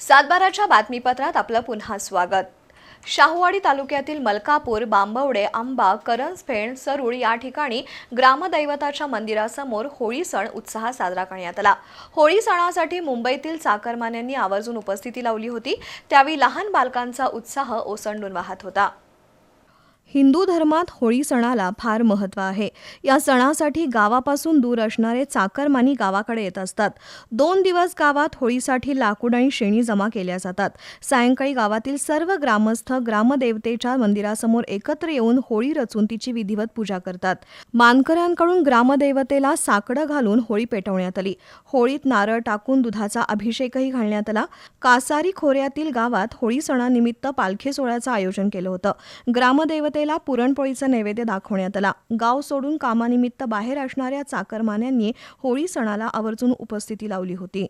सातबाराच्या बातमीपत्रात आपलं पुन्हा स्वागत. शाहूवाडी तालुक्यातील मलकापूर बांबवडे आंबा करंजफेण सरूळ या ठिकाणी ग्रामदैवताच्या मंदिरासमोर होळी सण उत्साहात साजरा करण्यात आला. होळी सणासाठी मुंबईतील चाकरमान्यांनी आवर्जून उपस्थिती लावली होती. त्यावेळी लहान बालकांचा उत्साह ओसंडून वाहत होता. हिंदू धर्मात होळी सणाला फार महत्त्व आहे. या सणासाठी गावापासून दूर असणारे चाकरमानी गावाकडे येत असतात. दोन दिवस गावात होळीसाठी लाकूड आणि शेणी जमा केल्या जातात. सायंकाळी गावातील सर्व ग्रामस्थ ग्रामदेवतेच्या मंदिरासमोर एकत्र येऊन होळी रचून तिची विधिवत पूजा करतात. मानकऱ्यांकडून ग्रामदेवतेला साकडं घालून होळी पेटवण्यात आली. होळीत नारळ टाकून दुधाचा अभिषेकही घालण्यात आला. कासारी खोऱ्यातील गावात होळी सणानिमित्त पालखी सोहळ्याचं आयोजन केलं होतं. ग्रामदेवते जनतेला पुरणपोळीचा नैवेद्य दाखवण्यात आला. गाव सोडून कामानिमित्त बाहेर असणाऱ्या चाकरमान्यांनी होळी सणाला आवर्जून उपस्थिती लावली होती.